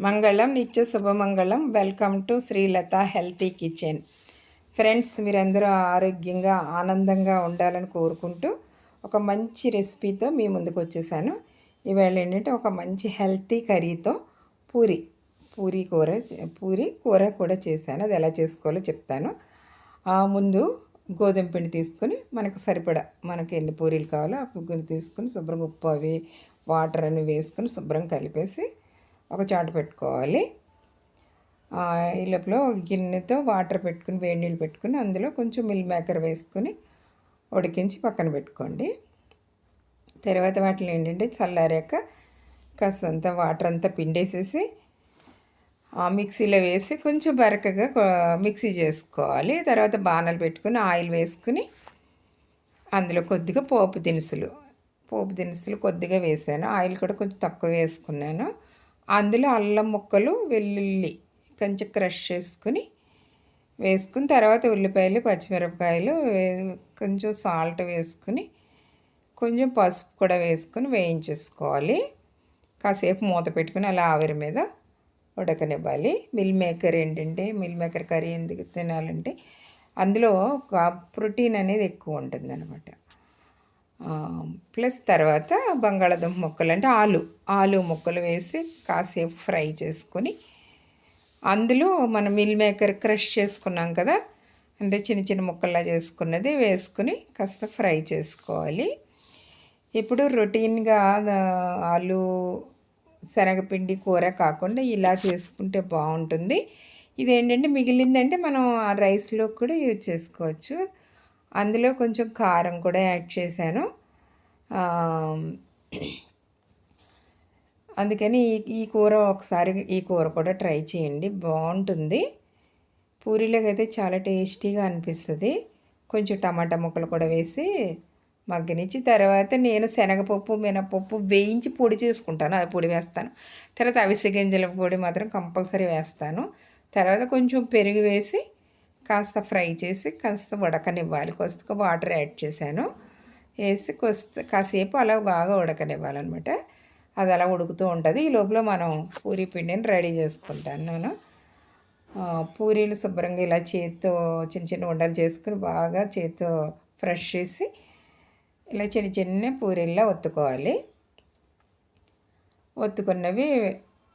మంగళం నిత్య శుభమంగళం welcome to Srilatha healthy kitchen friends మీరందరూ ఆరోగ్యంగా ఆనందంగా ఉండాలని కోరుకుంటూ ఒక మంచి రెసిపీతో మీ ముందుకు వచ్చేసాను. ఇవాళ ఏంటంటే ఒక మంచి హెల్తీ కర్రీతో పూరి పూరి కూర పూరి కూర కూడా చేశాను. అది ఎలా చేసుకోవాలో చెప్తాను. ముందు గోధుమ పిండి తీసుకొని మనకు సరిపడా మనకి ఎన్ని పూరీలు కావాలో ఆ పుగ్గుని తీసుకొని శుభ్రంగా ఉప్పు అవి వాటర్ అని వేసుకొని శుభ్రం కలిపేసి ఒక చాట పెట్టుకోవాలి. ఈ లోపల గిన్నెతో వాటర్ పెట్టుకుని వేడి నీళ్ళు పెట్టుకుని అందులో కొంచెం మిల్ మేకర్ వేసుకుని ఉడికించి పక్కన పెట్టుకోండి. తర్వాత వాటిలో ఏంటంటే చల్లారాక కాస్తంత వాటర్ అంతా పిండేసేసి మిక్సీలో వేసి కొంచెం బరకగా మిక్సీ చేసుకోవాలి. తర్వాత బాణలు పెట్టుకుని ఆయిల్ వేసుకుని అందులో కొద్దిగా పోపు దినుసులు పోపు దినుసులు కొద్దిగా వేసాను. ఆయిల్ కూడా కొంచెం తక్కువ వేసుకున్నాను. అందులో అల్లం ముక్కలు వెల్లుల్లి కొంచెం క్రష్ చేసుకుని వేసుకుని తర్వాత ఉల్లిపాయలు పచ్చిమిరపకాయలు కొంచెం సాల్ట్ వేసుకుని కొంచెం పసుపు కూడా వేసుకొని వేయించేసుకోవాలి. కాసేపు మూత పెట్టుకుని అలా ఆవిరి మీద ఉడకనివ్వాలి. మిల్ మేకర్ ఏంటంటే మిల్ మేకర్ కర్రీ ఎందుకు తినాలంటే అందులో ప్రోటీన్ అనేది ఎక్కువ ఉంటుంది అనమాట ప్లస్ తర్వాత బంగాళాదుంప ముక్కలు అంటే ఆలు ఆలు ముక్కలు వేసి కాసేపు ఫ్రై చేసుకొని అందులో మనం మిల్ మేకర్ క్రష్ చేసుకున్నాం కదా అంటే చిన్న చిన్న ముక్కల్లా చేసుకున్నది వేసుకుని కాస్త ఫ్రై చేసుకోవాలి. ఇప్పుడు రొటీన్గా ఆలు శనగపిండి కూర కాకుండా ఇలా చేసుకుంటే బాగుంటుంది. ఇదేంటంటే మిగిలిందంటే మనం ఆ రైస్లో కూడా యూజ్ చేసుకోవచ్చు. అందులో కొంచెం కారం కూడా యాడ్ చేశాను. అందుకని ఈ కూర ఒకసారి ఈ కూర కూడా ట్రై చేయండి. బాగుంటుంది. పూరీలోకి అయితే చాలా టేస్టీగా అనిపిస్తుంది. కొంచెం టమాటా ముక్కలు కూడా వేసి మగ్గనిచ్చి తర్వాత నేను శనగపప్పు మినపప్పు వేయించి పొడి చేసుకుంటాను. అది పొడి వేస్తాను. తర్వాత అవిసె గింజల పొడి మాత్రం కంపల్సరీ వేస్తాను. తర్వాత కొంచెం పెరుగు వేసి కాస్త ఫ్రై చేసి కాస్త ఉడకనివ్వాలి. కొస్త వాటర్ యాడ్ చేశాను. వేసి కొస్త కాసేపు అలా బాగా ఉడకనివ్వాలన్నమాట. అది అలా ఉడుకుతూ ఉంటుంది. ఈ లోపల మనం పూరి పిండిని రెడీ చేసుకుంటాను నేను. పూరీలు శుభ్రంగా ఇలా చేతితో చిన్న చిన్న ఉండలు చేసుకుని బాగా చేతితో ఫ్రెష్ చేసి ఇలా చిన్న చిన్న పూరీల్లో ఒత్తుకోవాలి. ఒత్తుకున్నవి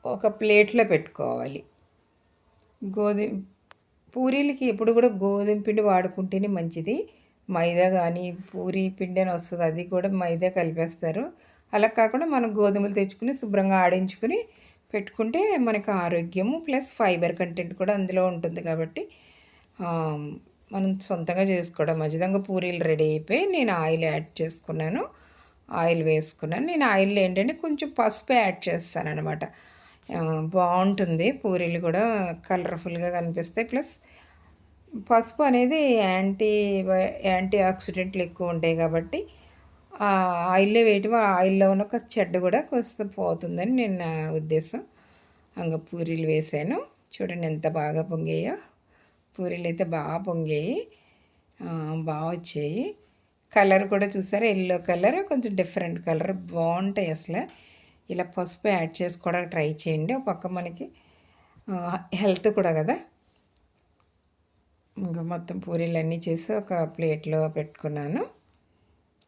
ఒక ప్లేట్లో పెట్టుకోవాలి. గోధుమ పూరీలకి ఎప్పుడు కూడా గోధుమ పిండి వాడుకుంటేనే మంచిది. మైదా కానీ పూరి పిండి అని వస్తుంది అది కూడా మైదా కలిపేస్తారు. అలా కాకుండా మనం గోధుమలు తెచ్చుకుని శుభ్రంగా ఆడించుకుని పెట్టుకుంటే మనకు ఆరోగ్యము ప్లస్ ఫైబర్ కంటెంట్ కూడా అందులో ఉంటుంది కాబట్టి మనం సొంతంగా చేసుకోవడం. మంచిదంగా పూరీలు రెడీ అయిపోయి నేను ఆయిల్ యాడ్ చేసుకున్నాను. ఆయిల్ వేసుకున్నాను. నేను ఆయిల్ ఏంటంటే కొంచెం పసుపు యాడ్ చేస్తాను అనమాట బాగుంటుంది. పూరీలు కూడా కలర్ఫుల్గా కనిపిస్తాయి. ప్లస్ పసుపు అనేది యాంటీ యాంటీ ఆక్సిడెంట్లు ఎక్కువ ఉంటాయి కాబట్టి ఆయిల్లో వేయటం ఆయిల్లో ఉన్న ఒక చెడ్డ కూడా కొంత పోతుందని నేను నా ఉద్దేశం. అంగ పూరీలు వేసాను. చూడండి ఎంత బాగా పొంగాయో. పూరీలు అయితే బాగా పొంగాయి. బాగా వచ్చాయి. కలర్ కూడా చూసారా? ఎల్లో కలర్ కొంచెం డిఫరెంట్ కలర్. బాగుంటాయి అసలు. ఇలా పసుపు యాడ్ చేసుకోవడానికి ట్రై చేయండి. ఒక పక్క మనకి హెల్త్ కూడా కదా. ఇంకా మొత్తం పూరీలు అన్నీ చేసి ఒక ప్లేట్లో పెట్టుకున్నాను.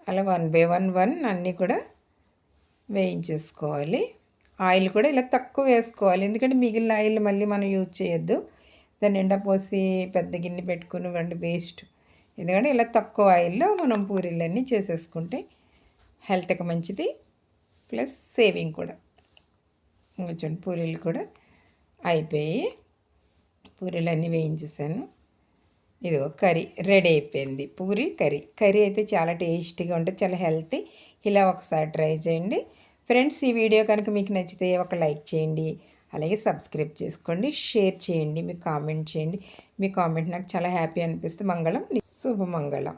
అలా వన్ బై వన్ వన్ అన్నీ కూడా వేయించేసుకోవాలి. ఆయిల్ కూడా ఇలా తక్కువ వేసుకోవాలి. ఎందుకంటే మిగిలిన ఆయిల్ మళ్ళీ మనం యూజ్ చేయొద్దు. దాన్ని నిండా పోసి పెద్ద గిన్నె పెట్టుకుని వండి వేస్ట్. ఎందుకంటే ఇలా తక్కువ ఆయిల్లో మనం పూరీలన్నీ చేసేసుకుంటే హెల్త్కి మంచిది. ప్లస్ సేవింగ్ కూడా. కొంచెం పూరీలు కూడా అయిపోయి పూరీలు అన్నీ వేయించేసాను. ఇదిగో కర్రీ రెడీ అయిపోయింది. పూరి కర్రీ. కర్రీ అయితే చాలా టేస్టీగా ఉంటుంది చాలా హెల్తీ. ఇలా ఒకసారి ట్రై చేయండి. ఫ్రెండ్స్ ఈ వీడియో కనుక మీకు నచ్చితే ఒక లైక్ చేయండి. అలాగే సబ్స్క్రైబ్ చేసుకోండి. షేర్ చేయండి. మీ కామెంట్ చేయండి. మీ కామెంట్ నాకు చాలా హ్యాపీ అనిపిస్తుంది. మంగళం. శుభమంగళం.